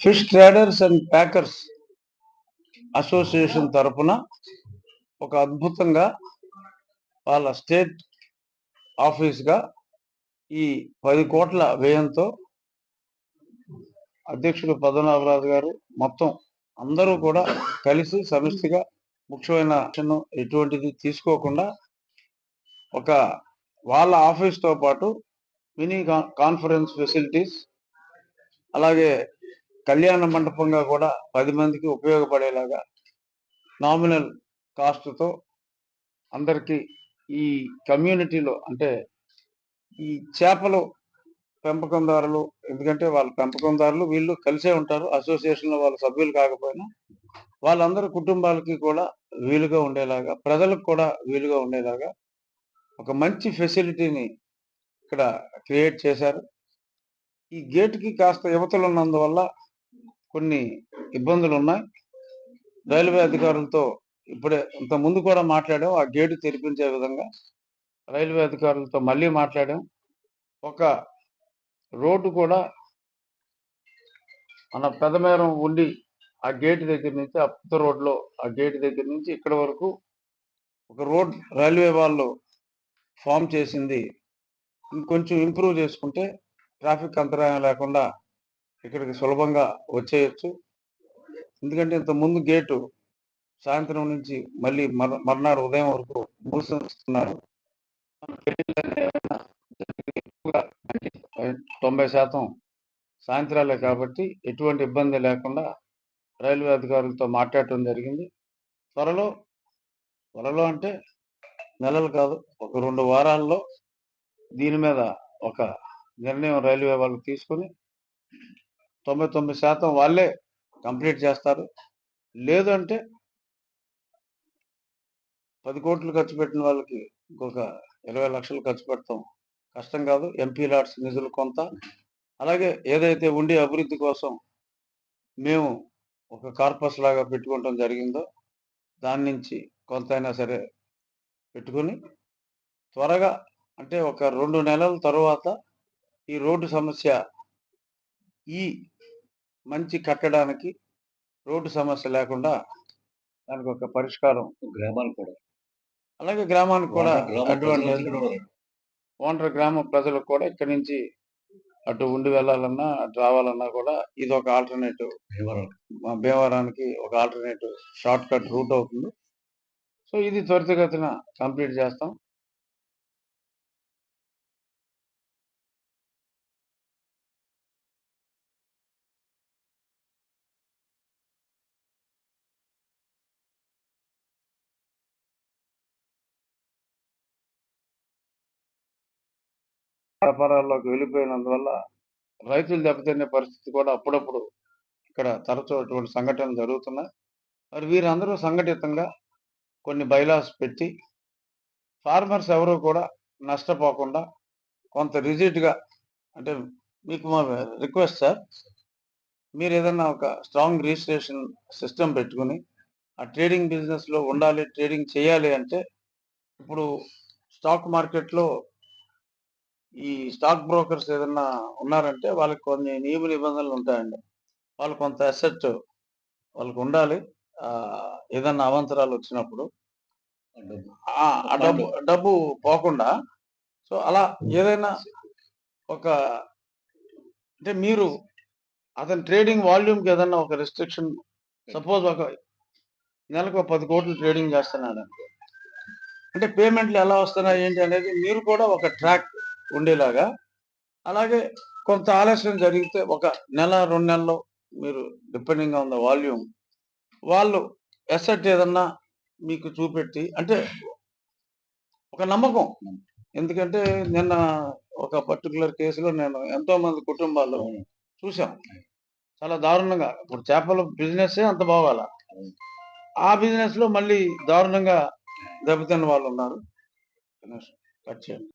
Fish traders and packers association తరపున ఒక అద్భుతంగా వాళ్ళ స్టేట్ ఆఫీస్గా ఈ పది కోట్ల వ్యయంతో అధ్యక్షుడు పద్మనాభరాజు గారు మొత్తం అందరూ కూడా కలిసి సమిష్టిగా ముఖ్యమైన ఎటువంటిది తీసుకోకుండా ఒక వాళ్ళ ఆఫీస్తో పాటు మినీ కాన్ఫరెన్స్ ఫెసిలిటీస్ అలాగే కళ్యాణ మండపంగా కూడా పది మందికి ఉపయోగపడేలాగా నామినల్ కాస్ట్తో అందరికీ ఈ కమ్యూనిటీలో అంటే ఈ చేపలు పెంపకందారులు ఎందుకంటే వాళ్ళ పెంపకందారులు వీళ్ళు కలిసే ఉంటారు అసోసియేషన్లో వాళ్ళ సభ్యులు కాకపోయినా వాళ్ళందరి కుటుంబాలకి కూడా వీలుగా ఉండేలాగా ప్రజలకు కూడా వీలుగా ఉండేలాగా ఒక మంచి ఫెసిలిటీని ఇక్కడ క్రియేట్ చేశారు. ఈ గేట్కి కాస్త యువతలు ఉన్నందువల్ల కొన్ని ఇబ్బందులు ఉన్నాయి రైల్వే అధికారులతో ఇప్పుడే ఇంత ముందు కూడా మాట్లాడాం. ఆ గేటు తెరిపించే విధంగా రైల్వే అధికారులతో మళ్ళీ మాట్లాడాం. ఒక రోడ్డు కూడా మన పెదమేరం ఉండి ఆ గేట్ దగ్గర నుంచి ఆ రోడ్లో ఆ గేటు దగ్గర నుంచి ఇక్కడ వరకు ఒక రోడ్ రైల్వే వాళ్ళు ఫామ్ చేసింది. ఇంకొంచెం ఇంప్రూవ్ చేసుకుంటే ట్రాఫిక్ అంతరాయం లేకుండా ఇక్కడికి సులభంగా వచ్చేయచ్చు. ఎందుకంటే ఇంత ముందు గేటు సాయంత్రం నుంచి మళ్ళీ మర మర్నాడు ఉదయం వరకు మూసిస్తున్నారు తొంభై శాతం సాయంత్రాలే కాబట్టి ఎటువంటి ఇబ్బంది లేకుండా రైల్వే అధికారులతో మాట్లాడటం జరిగింది. త్వరలో త్వరలో అంటే నెలలు కాదు ఒక రెండు వారాల్లో దీని మీద ఒక నిర్ణయం రైల్వే వాళ్ళు తీసుకొని తొంభై తొమ్మిది శాతం వాళ్ళే కంప్లీట్ చేస్తారు. లేదు అంటే పది కోట్లు ఖర్చు పెట్టిన వాళ్ళకి ఇంకొక ఇరవై లక్షలు ఖర్చు పెడతాం. కష్టం కాదు. ఎంపీ లాట్స్ నిధులు కొంత. అలాగే ఏదైతే ఉండే అభివృద్ధి కోసం మేము ఒక కార్పస్ లాగా పెట్టుకోవటం జరిగిందో దాని నుంచి కొంత అయినా సరే పెట్టుకొని త్వరగా అంటే ఒక రెండు నెలల తర్వాత ఈ రోడ్డు సమస్య ఈ మంచి కట్టడానికి రోడ్డు సమస్య లేకుండా దానికి ఒక పరిష్కారం గ్రామాలు కూడా. అలాగే గ్రామానికి కూడా అడ్వాంటేజ్ కూడా. ఓనర్ గ్రామ ప్రజలకు కూడా ఇక్కడి నుంచి అటు ఉండి వెళ్ళాలన్నా అటు రావాలన్నా కూడా ఇది ఒక ఆల్టర్నేటివ్. భీమవరానికి ఒక ఆల్టర్నేటివ్ షార్ట్ కట్ రూట్ అవుతుంది. సో ఇది త్వరితగతిన కంప్లీట్ చేస్తాం. వ్యాపారాల్లోకి వెళ్ళిపోయినందువల్ల రైతులు దెబ్బతినే పరిస్థితి కూడా అప్పుడప్పుడు ఇక్కడ తరచూ అటువంటి సంఘటనలు జరుగుతున్నాయి. మరి వీరందరూ సంఘటితంగా కొన్ని బైలాస్ పెట్టి ఫార్మర్స్ ఎవరు కూడా నష్టపోకుండా కొంత రిజిట్గా అంటే మీకు మా రిక్వెస్ట్ సార్ మీరు ఏదన్నా ఒక స్ట్రాంగ్ రిజిస్ట్రేషన్ సిస్టమ్ పెట్టుకుని ఆ ట్రేడింగ్ బిజినెస్లో ఉండాలి ట్రేడింగ్ చేయాలి అంటే ఇప్పుడు స్టాక్ మార్కెట్లో ఈ స్టాక్ బ్రోకర్స్ ఏదన్నా ఉన్నారంటే వాళ్ళకి కొన్ని నియమ నిబంధనలు ఉంటాయండి వాళ్ళు కొంత అసెట్ వాళ్ళకు ఉండాలి ఏదన్నా అవంతరాలు వచ్చినప్పుడు డబ్బు. ఆ డబ్బు డబ్బు పోకుండా సో అలా ఏదైనా ఒక అంటే మీరు అతని ట్రేడింగ్ వాల్యూమ్కి ఏదన్నా ఒక రెస్ట్రిక్షన్ సపోజ్ ఒక నెలకు ఒక పది కోట్లు ట్రేడింగ్ చేస్తున్నాడు అంటే పేమెంట్లు ఎలా వస్తున్నాయి ఏంటి అనేది మీరు కూడా ఒక ట్రాక్ ఉండేలాగా. అలాగే కొంత ఆలస్యం జరిగితే ఒక నెల రెండు నెలల్లో మీరు డిపెండింగ్ ఆన్ ద వాల్యూమ్ వాళ్ళు ఎసెట్ ఏదన్నా మీకు చూపెట్టి అంటే ఒక నమ్మకం. ఎందుకంటే నిన్న ఒక పర్టికులర్ కేసులో నేను ఎంతో మంది కుటుంబాల్లో చూసాం చాలా దారుణంగా. ఇప్పుడు చేపల బిజినెస్ అంత బాగాల. ఆ బిజినెస్లో మళ్ళీ దారుణంగా దెబ్బతిన్న వాళ్ళు ఉన్నారు కట్ చేయండి.